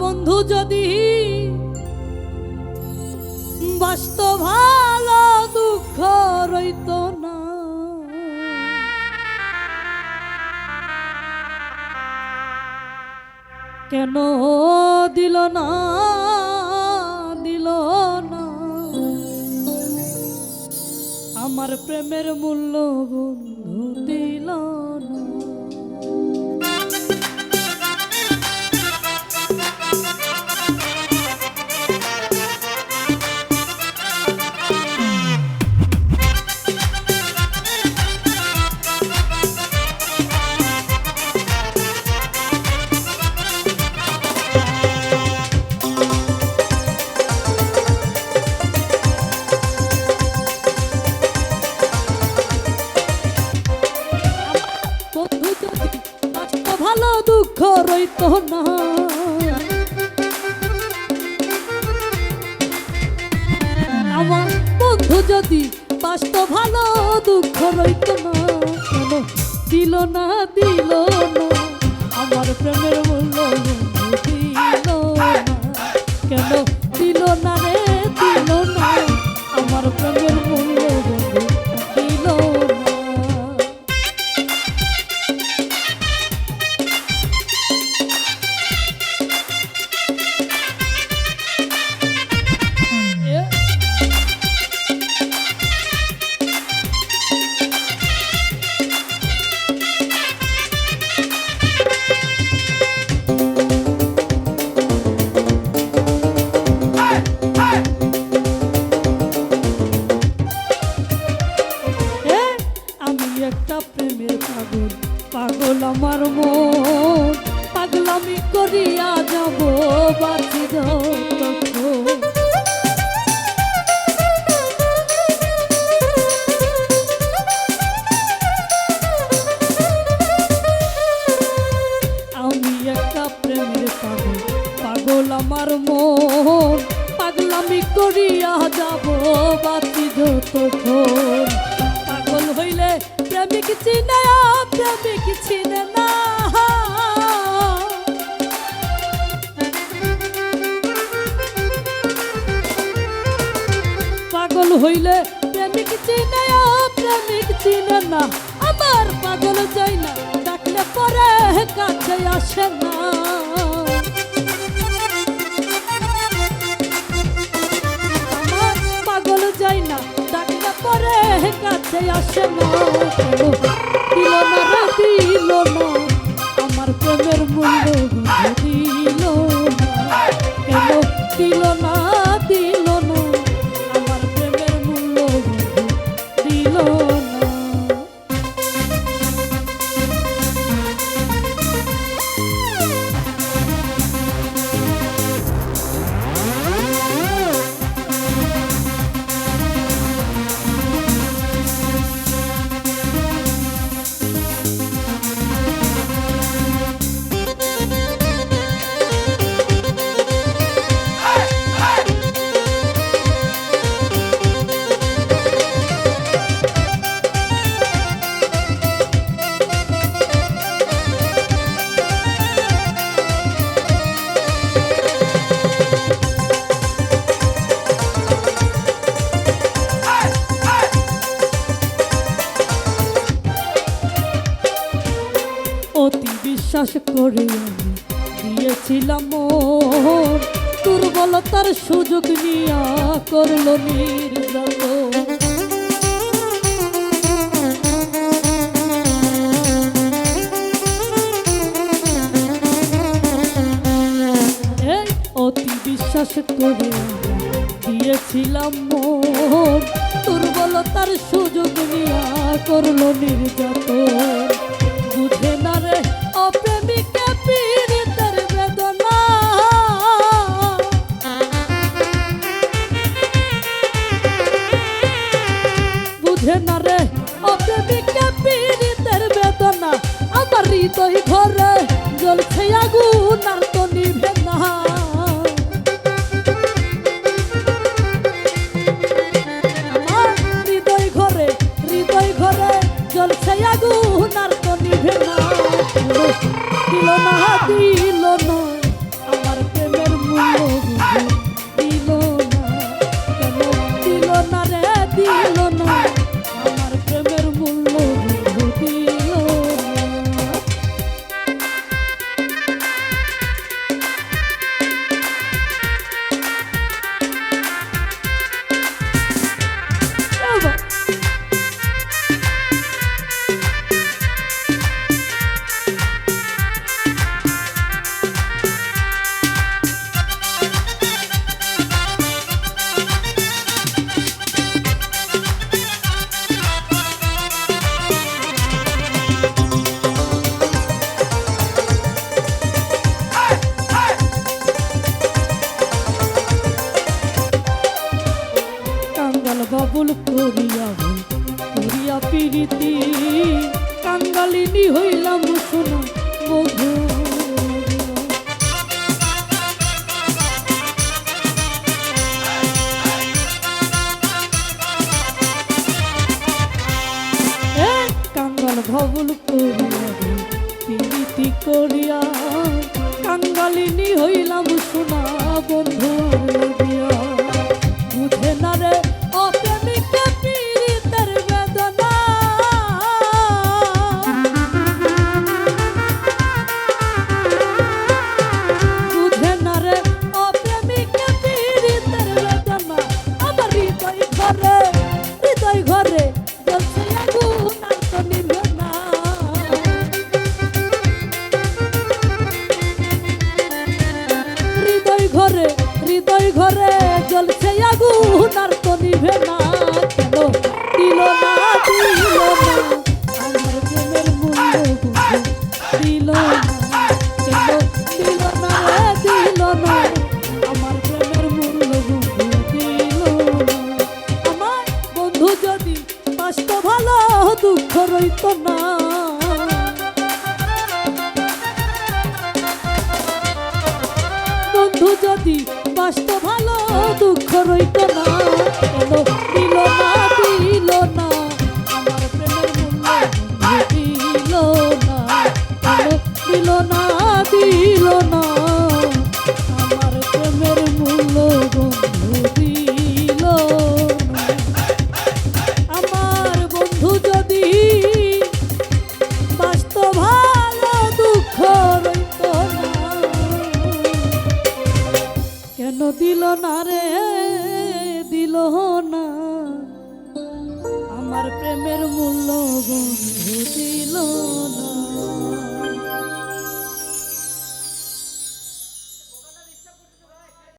বন্ধু যদি বাস্তব ভালো দুঃখ রইত না। কেন দিল না দিল না? আমার প্রেমের মূল্য বন্ধু রইত না আমার বন্ধু যদি পাস্ত ভালো, দুঃখ রইত না দিল না দিল না। আমার প্রেমের মূল্য করিয়া যাব, বাঁচি। আমি একটা প্রেমের পাগল পাগল আমার মন। পাগলামি করিয়া যাব বাতি যতক্ষণ পাগল হইলে প্রেমিক চিনে প্রেমিক চিনে না। হইলে প্রেমিক চিনে প্রেমিক চিনে না। আমার পাগল যাই না, ডাকলে পরে কাছে আসে না। আমার পাগল যাই না, ডাকলে পরে কাছে আসে না। বিশ্বাস করে দিয়েছিলাম দুর্বলতার সুযোগ নিয়া করল নির্যাতন। অতি বিশ্বাস করে দিয়েছিলাম দুর্বলতার সুযোগ নিয়া করল নির্যাতন। হৃদয় ঘরে জ্বলছে আগুন আর তো নিভে না। হৃদয় ঘরে হৃদয় ঘরে জ্বলছে আগুন আর তো নিভে না। দিল না দিল কেবল করিয়া হই করিয়া পিরিতি। কাঙ্গালিনী হইলাম শোনা মধু ভবল করিয়া করিয়া। কাঙ্গালিনী হইলাম শোনা বন্ধু। দুঃখ রইত না। বন্ধু যদি বাস্তব না রে দিল না। আমার প্রেমের মূল্য বন্ধু দিল না।